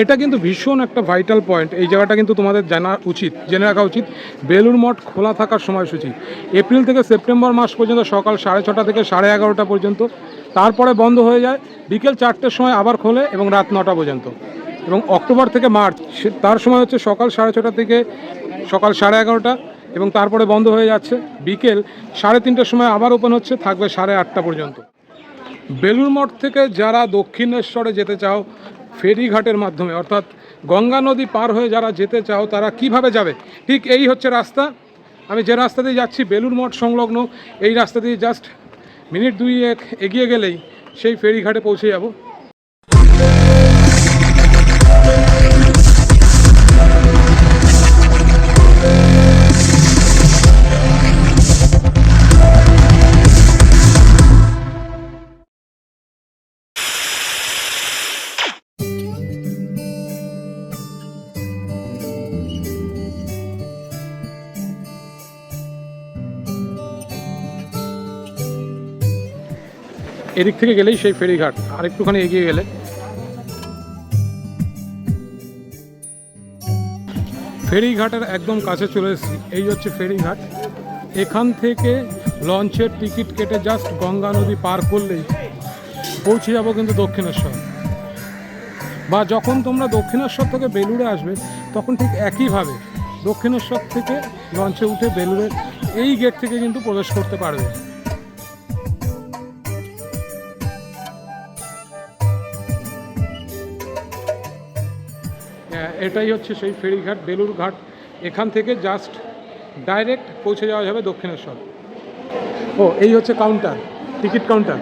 এটা কিন্তু ভীষণ একটা ভাইটাল পয়েন্ট এই জায়গাটা কিন্তু তোমাদের জানা উচিত, জেনে রাখা উচিত। বেলুর মঠ খোলা থাকার সময়সূচি। এপ্রিল থেকে সেপ্টেম্বর মাস পর্যন্ত সকাল সাড়ে ছটা থেকে সাড়ে এগারোটা পর্যন্ত। তারপরে বন্ধ হয়ে যায়, বিকেল চারটের সময় আবার খোলে এবং রাত নটা পর্যন্ত। এবং অক্টোবর থেকে মার্চ তার সময় হচ্ছে সকাল সাড়ে ছটা থেকে সকাল সাড়ে এগারোটা এবং তারপরে বন্ধ হয়ে যাচ্ছে। বিকেল সাড়ে তিনটের সময় আবার ওপেন হচ্ছে, থাকবে সাড়ে আটটা পর্যন্ত। বেলুর মঠ থেকে যারা দক্ষিণেশ্বরে যেতে চাও ফেরিঘাটের মাধ্যমে, অর্থাৎ গঙ্গা নদী পার হয়ে যারা যেতে চাও, তারা কীভাবে যাবে? ঠিক এই হচ্ছে রাস্তা। আমি যে রাস্তা দিয়ে যাচ্ছি বেলুর মঠ সংলগ্ন, এই রাস্তা দিয়ে জাস্ট মিনিট দুই এক এগিয়ে গেলেই সেই ফেরিঘাটে পৌঁছে যাব। এদিক থেকে গেলেই সেই ফেরিঘাট, আর একটুখানি এগিয়ে গেলে। ফেরিঘাটের একদম কাছে চলে এসেছি। এই হচ্ছে ফেরিঘাট। এখান থেকে লঞ্চের টিকিট কেটে জাস্ট গঙ্গা নদী পার করলেই পৌঁছে যাব কিন্তু দক্ষিণেশ্বর। বা যখন তোমরা দক্ষিণেশ্বর থেকে বেলুড়ে আসবে, তখন ঠিক একইভাবে দক্ষিণেশ্বর থেকে লঞ্চে উঠে বেলুড়ে এই গেট থেকে কিন্তু প্রবেশ করতে পারবে। এটাই হচ্ছে সেই ফেরিঘাট বেলুর ঘাট এখান থেকে জাস্ট ডাইরেক্ট পৌঁছে যাওয়া যাবে দক্ষিণেশ্বর। ও, এই হচ্ছে কাউন্টার টিকিট কাউন্টার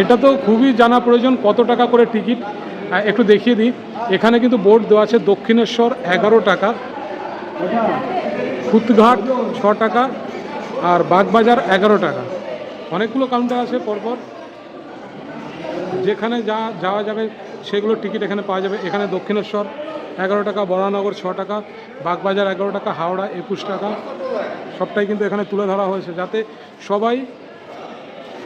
এটা তো খুবই জানা প্রয়োজন, কত টাকা করে টিকিট একটু দেখিয়ে দিই। এখানে কিন্তু বোর্ড দেওয়া আছে দক্ষিণেশ্বর এগারো টাকা, খুতঘাট ছ টাকা, আর বাগবাজার এগারো টাকা। অনেকগুলো কাউন্টার আছে পরপর। যেখানে যা যাওয়া যাবে, সেগুলো টিকিট এখানে পাওয়া যাবে। এখানে দক্ষিণেশ্বর এগারো টাকা, বরানগর ছ টাকা, বাগবাজার এগারো টাকা, হাওড়া একুশ টাকা। সবটাই কিন্তু এখানে তুলে ধরা হয়েছে যাতে সবাই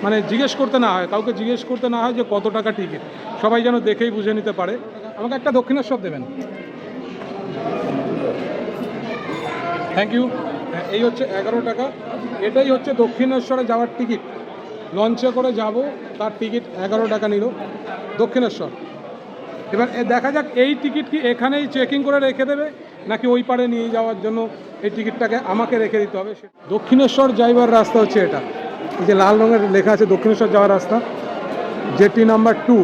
মানে জিজ্ঞেস করতে না হয়, কাউকে জিজ্ঞেস করতে না হয় যে কত টাকা টিকিট সবাই যেন দেখেই বুঝে নিতে পারে। আমাকে একটা দক্ষিণেশ্বর দেবেন। থ্যাংক ইউ এই হচ্ছে এগারো টাকা। এটাই হচ্ছে দক্ষিণেশ্বরে যাওয়ার টিকিট লঞ্চে করে যাব, তার টিকিট এগারো টাকা নিল দক্ষিণেশ্বর। এবার দেখা যাক এই টিকিট কি এখানেই চেকিং করে রেখে দেবে, নাকি ওই পারে নিয়ে যাওয়ার জন্য এই টিকিটটাকে আমাকে রেখে দিতে হবে? দক্ষিণেশ্বর যাইবার রাস্তা হচ্ছে এটা। এই যে লাল রঙের লেখা আছে দক্ষিণেশ্বর যাওয়ার রাস্তা। Jetty number two.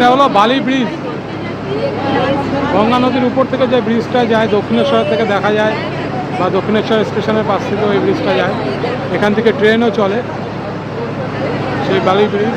এটা হলো বালি ব্রিজ। গঙ্গা নদীর উপর থেকে যে ব্রিজটা যায়, দক্ষিণেশ্বর থেকে দেখা যায় বা দক্ষিণেশ্বর স্টেশনের পাশ থেকে ওই ব্রিজটা যায়। এখান থেকে ট্রেনও চলে। সেই বালি ব্রিজ।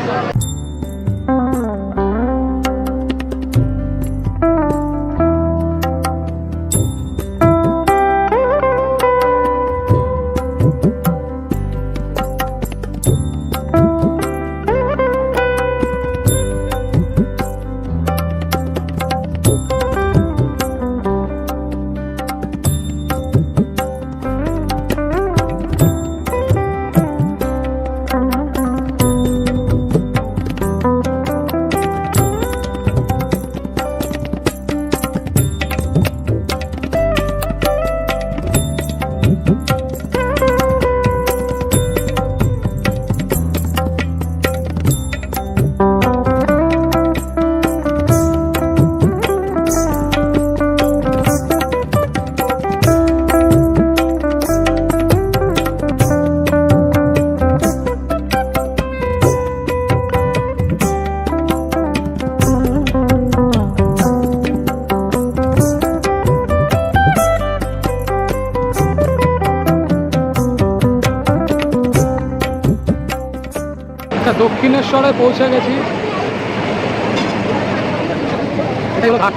দক্ষিণেশ্বরে পৌঁছে গেছি। ঘাট।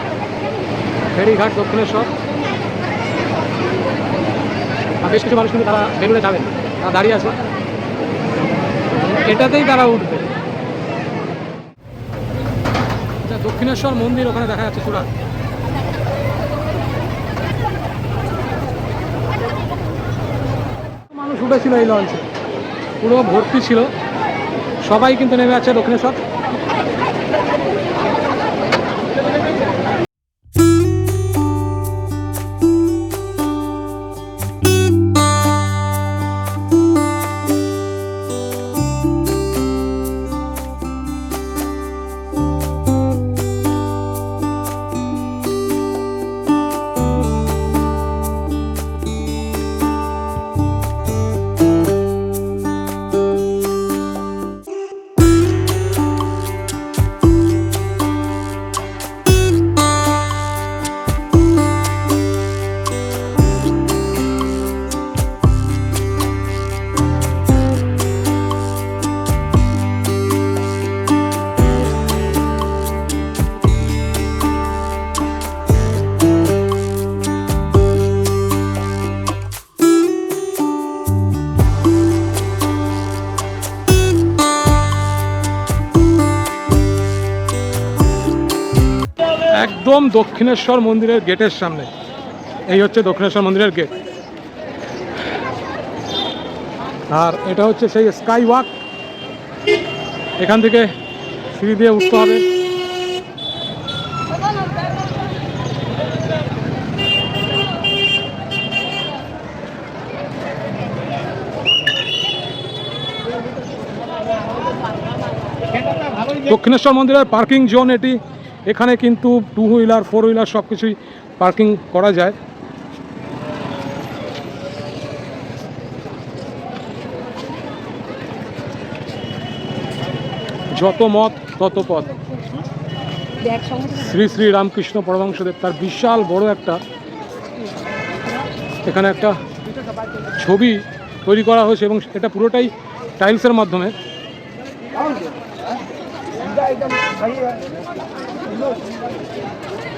ফেরিঘাট দক্ষিণেশ্বর বেশ কিছু মানুষ কিন্তু তারা বেলুড়ে যাবেন। তারা দাঁড়িয়ে আছে। এটাতেই তারা উঠবে। আচ্ছা, দক্ষিণেশ্বর মন্দির ওখানে দেখা যাচ্ছে চূড়া মানুষ উঠেছিল এই লঞ্চে। পুরো ভর্তি ছিল। সবাই কিন্তু নেমে আছে দক্ষিণেশ্বর। একদম দক্ষিণেশ্বর মন্দিরের গেটের সামনে। এই হচ্ছে দক্ষিণেশ্বর মন্দিরের গেট। আর এটা হচ্ছে সেই স্কাই ওয়াক। এখান থেকে সিঁড়ি দিয়ে উঠতে হবে। দক্ষিণেশ্বর মন্দিরের পার্কিং জোন এটি। এখানে কিন্তু টু হুইলার, ফোর হুইলার সব কিছুই পার্কিং করা যায়। যত মত, তত পথ। শ্রী শ্রী রামকৃষ্ণ পরমহংসদেব, তার বিশাল বড় একটা এখানে একটা ছবি তৈরি করা হয়েছে এবং এটা পুরোটাই টাইলসের মাধ্যমে। ¡Vamos!